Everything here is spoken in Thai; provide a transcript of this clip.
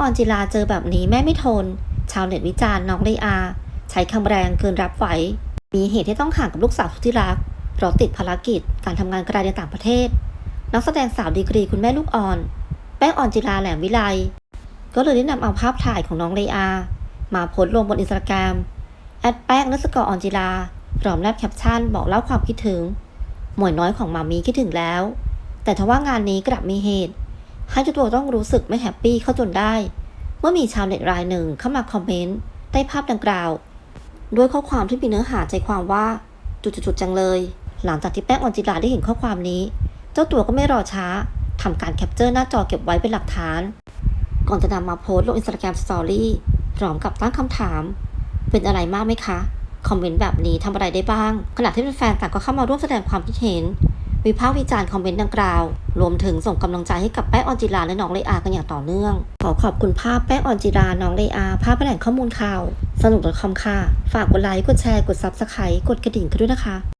ออนจิลาเจอแบบนี้แม่ไม่ทน ชาวเน็ตวิจารณ์น้องไดอา ใช้คำแรงเกินรับไหว มีเหตุที่ต้องห่างกับลูกสาวสุดที่รัก เพราะติดภารกิจการทำงานไกลในต่างประเทศ นักแสดงสาวดีกรีคุณแม่ลูกอ่อน แป้งอ่อนจิลาแหลมวิไล ก็เลยได้นำเอาภาพถ่ายของน้องไดอา มาโพสต์ลงบนอินสตาแกรมแอดแป้งนัสกอร์ออนจิลาพร้อมแนบแคปชั่นบอกเล่าความคิดถึง หมวยน้อยของมามีคิดถึงแล้ว แต่ทว่างานนี้กลับมีเหตุ ให้เจ้าตัวต้องรู้สึกไม่แฮปปี้เข้าจนได้ เมื่อมีชาวเน็ตรายหนึ่งเข้ามาคอมเมนต์ใต้ภาพดังกล่าว ด้วยข้อความที่มีเนื้อหาใจความว่าจุดๆๆจังเลย หลังจากที่แป้งออนจิลาได้เห็นข้อความนี้ เจ้าตัวก็ไม่รอช้าทำการแคปเจอร์หน้าจอเก็บไว้เป็นหลักฐาน ก่อนจะนำมาโพสต์ลงอินสตาแกรมสตอรี่พร้อมกับตั้งคำถาม เป็นอะไรมากไหมคะ คอมเมนต์แบบนี้ทำอะไรได้บ้าง ขณะที่แฟนๆต่างก็เข้ามาร่วมแสดงความคิดเห็น วิพากษ์วิจารณ์คอมเมนต์ดังกล่าว รวมถึงส่งกำลังใจให้กับแป้งออนจิราและน้องเลอากันอย่างต่อเนื่อง ขอขอบคุณภาพแป้งออนจิรา น้องเลอา ภาพแหล่งข้อมูลข่าว สนุก .com ค่ะ ฝากกดไลค์ กดแชร์ กดซับสไครต์กดกระดิ่งกันด้วยนะคะ